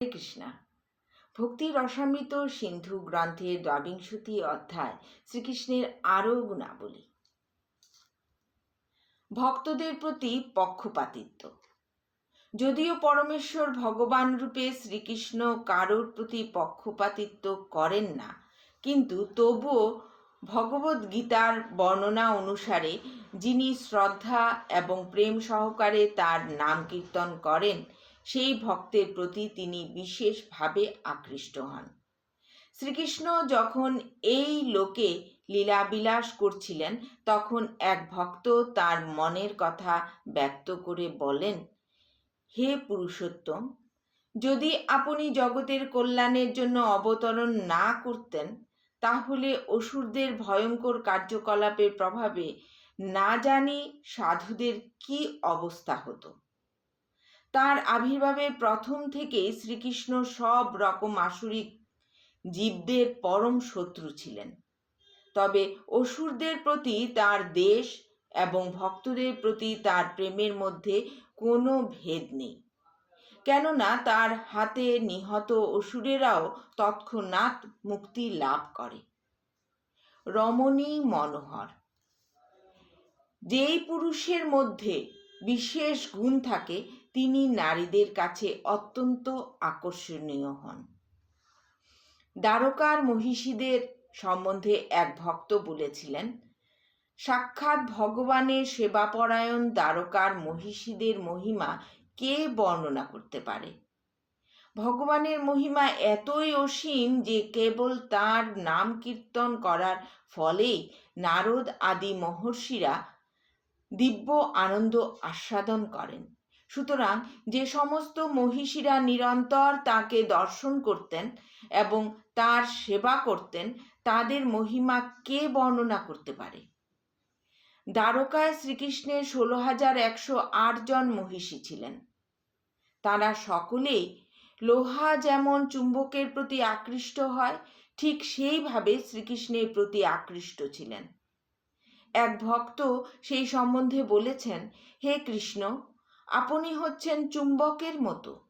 কৃষ্ণা। ভক্তি রসামৃত সিন্ধু গ্রন্থের দ্বাবিংশতি অধ্যায় শ্রীকৃষ্ণের আরও গুণাবলী। ভক্তদের প্রতি পক্ষপাতিত্ব। যদিও পরমেশ্বর ভগবান রূপে শ্রীকৃষ্ণ কারোর প্রতি পক্ষপাতিত্ব করেন না, কিন্তু তবুও ভগবদ গীতার বর্ণনা অনুসারে যিনি শ্রদ্ধা এবং প্রেম সহকারে তার নাম কীর্তন করেন সেই ভক্তের প্রতি তিনি বিশেষভাবে আকৃষ্ট হন। শ্রীকৃষ্ণ যখন এই লোকে লীলাবিলাস করছিলেন, তখন এক ভক্ত তার মনের কথা ব্যক্ত করে বলেন, হে পুরুষোত্তম, যদি আপনি জগতের কল্যাণের জন্য অবতরণ না করতেন, তাহলে অসুরদের ভয়ঙ্কর কার্যকলাপের প্রভাবে না জানি সাধুদের কি অবস্থা হতো? তার আবির্ভাবের প্রথম থেকেই শ্রীকৃষ্ণ সব রকম আসুরিক জীবদের পরম শত্রু ছিলেন। তবে অসুরদের প্রতি তার দেশ এবং ভক্তদের প্রতি তার প্রেমের মধ্যে কোনো ভেদ নেই। কেননা তার হাতে নিহত অসুরেরাও তৎক্ষণাৎ মুক্তি লাভ করে। রমণী মনোহর। যেই পুরুষের মধ্যে বিশেষ গুণ থাকে তিনি নারীদের কাছে অত্যন্ত আকর্ষণীয় হন। দ্বারকার মহিষীদের সম্বন্ধে এক ভক্ত বলেছিলেন, সাক্ষাৎ ভগবানের সেবাপরায়ণ দ্বারকার মহিষীদের মহিমা কে বর্ণনা করতে পারে? ভগবানের মহিমা এতই অসীম যে কেবল তার নাম কীর্তন করার ফলেই নারদ আদি মহর্ষিরা দিব্য আনন্দ আস্বাদন করেন। সুতরাং যে সমস্ত মহিষীরা নিরন্তর তাকে দর্শন করতেন এবং তার সেবা করতেন, তাদের মহিমা কে বর্ণনা করতে পারে? দ্বারকায় শ্রীকৃষ্ণের ষোলো হাজার একশো জন মহিষী ছিলেন। তারা সকলেই লোহা যেমন চুম্বকের প্রতি আকৃষ্ট হয়, ঠিক সেইভাবে শ্রীকৃষ্ণের প্রতি আকৃষ্ট ছিলেন। এক ভক্ত সেই সম্বন্ধে বলেছেন, হে কৃষ্ণ আপনি হচ্ছেন চুম্বকের মতো।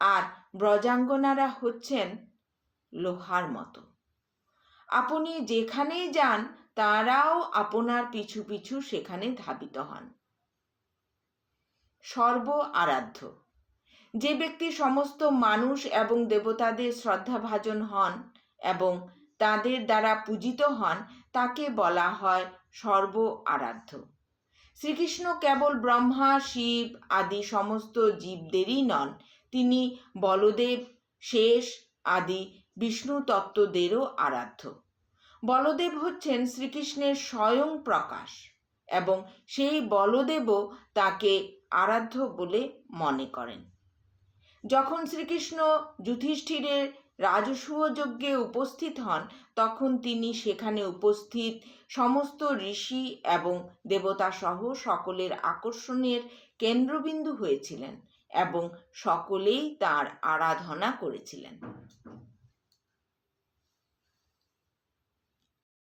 আর ব্রজাঙ্গনারা হচ্ছেন লোহার মতো। আপনি যেখানেই যান, তারাও আপনার পিছু পিছু সেখানে ধাবিত হন। সর্ব আরাধ্য। যে ব্যক্তি সমস্ত মানুষ এবং দেবতাদের শ্রদ্ধাভাজন হন এবং তাদের দ্বারা পূজিত হন, তাকে বলা হয় সর্ব আরাধ্য। শ্রীকৃষ্ণ কেবল ব্রহ্মা, শিব আদি সমস্ত জীবদেরই নন। তিনি বলদেব, শেষ আদি বিষ্ণু তত্ত্বদেরও আরাধ্য। বলদেব হচ্ছেন শ্রীকৃষ্ণের স্বয়ং প্রকাশ এবং সেই বলদেবও তাকে আরাধ্য বলে মনে করেন। যখন শ্রীকৃষ্ণ যুধিষ্ঠিরের রাজসূয় যজ্ঞে উপস্থিত হন, তখন তিনি সেখানে উপস্থিত সমস্ত ঋষি এবং দেবতাসহ সকলের আকর্ষণের কেন্দ্রবিন্দু হয়েছিলেন এবং সকলেই তার আরাধনা করেছিলেন।